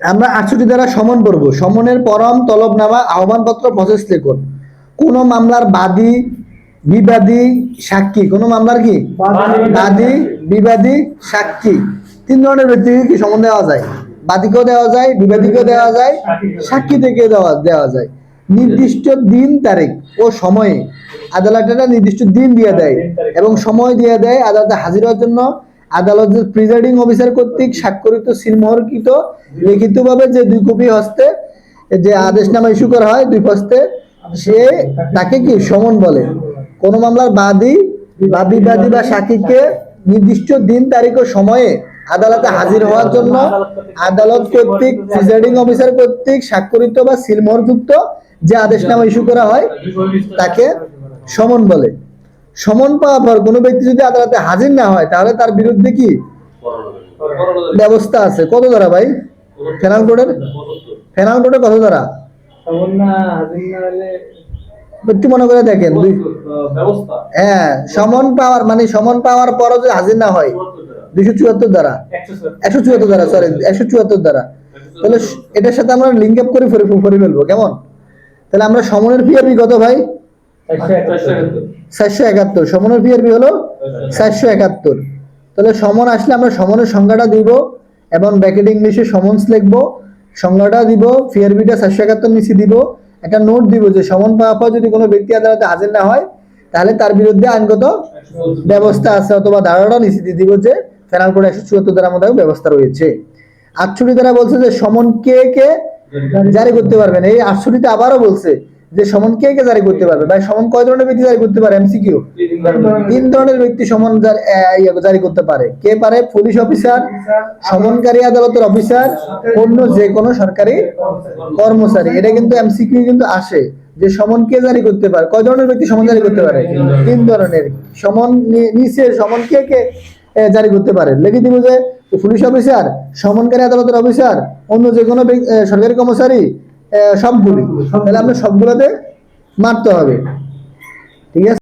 আমরা আটষট্টি দ্বারা সমন পড়ব সমনের পরম তলবনামা আহ্বানপত্র প্রসেস লিখুন। কোন মামলার বাদী বিবাদী সাক্ষী কোন মামলার কি? বাদী বিবাদী সাক্ষী। তিন ধরনের ব্যক্তিকে কি সমন দেওয়া যায়? বাদীকেও দেওয়া যায় বিবাদীকেও দেওয়া যায় সাক্ষী থেকে দেওয়া দেওয়া যায়। নির্দিষ্ট দিন তারিখ ও সময়ে আদালত একটা নির্দিষ্ট দিন দিয়ে দেয় এবং সময় দিয়ে দেয় আদালতে হাজির হওয়ার জন্য আদালতের প্রিজাইডিং অফিসার কর্তৃক স্বাক্ষরিত সিলমোহরকৃত লিখিতভাবে যে দুই কপি হস্তে যে আদেশনামা ইস্যু করা হয়, দুই হস্তে, সে তাকে কি সমন বলে? কোন মামলার বাদী বা বিবাদী বা সাক্ষীকে নির্দিষ্ট দিন, তারিখ ও সময়ে আদালতে হাজির হওয়ার জন্য আদালত কর্তৃক, প্রিজাইডিং অফিসার কর্তৃক স্বাক্ষরিত বা সিলমোহরযুক্ত যে আদেশনামা ইস্যু করা হয়, তাকে সমন বলে। সমন পাওয়ার পর কোনো ব্যক্তি যদি আদালতে হাজির না হয় তাহলে তার বিরুদ্ধে কি ব্যবস্থা আছে? কত দ্বারা ভাই? ফেনাল কোডের ফেনাল কোডের কত দ্বারা ব্যক্তি মনে করে দেখেন হ্যাঁ সমন পাওয়ার মানে সমন পাওয়ার পরও যদি হাজির না হয় দুইশো চুয়াত্তর দ্বারা একশো চুয়াত্তর দ্বারা সরি একশো চুয়াত্তর দ্বারা তাহলে এটার সাথে আমরা লিঙ্ক আপ করে ফেলে ফেলে ফেলব কেমন? তাহলে আমরা সমনের পিআরবি কত ভাই? চারশো একাত্তর। সমনের পিআরবি হলো চারশো একাত্তর। তাহলে সমন আসলে আমরা সমনের সংজ্ঞাটা দিব এবং ব্যাকেট ইংলিশে সমন্স লিখব। সংজ্ঞাটা দিব পিআরবিটা চারশো একাত্তর নিচে দিব। একটা নোট দিব যে সমন পাওয়া পর যদি কোনো ব্যক্তি আদালতে হাজির না হয়, তাহলে তার বিরুদ্ধে আইনগত ব্যবস্থা আছে অথবা ধারণা নিশ্চিত দিব যে ফেনাল কোড একশো চুয়াত্তর দ্বারা মধ্যে ব্যবস্থা রয়েছে। আটষট্টি দ্বারা বলছে যে সমন কে কে জারি করতে পারবেন। এই আটষট্টিতে আবারও বলছে যে সমন কে কে জারি করতে পারবে? ভাই সমন কয় ধরনের ব্যক্তি জারি করতে পারে? এমসিকিউ তিন ধরনের ব্যক্তি সমন জারি- করতে পারে। কে পারে? পুলিশ অফিসার, সমনকারী আদালতের অফিসার, অন্য যে কোনো সরকারি কর্মচারী। এটা কিন্তু এমসিকিউ কিন্তু আসে। যে সমন কে জারি করতে পারে? কয় ধরনের ব্যক্তি সমন জারি করতে পারে? তিন ধরনের। সমন নিচে সমন কে কে জারি করতে পারে? লিখে দিব যে পুলিশ অফিসার, সমনকারী আদালতের অফিসার, অন্য যে কোনো সরকারি কর্মচারী সবগুলি। তাহলে আপনার সবগুলোতে মারতে হবে। ঠিক আছে?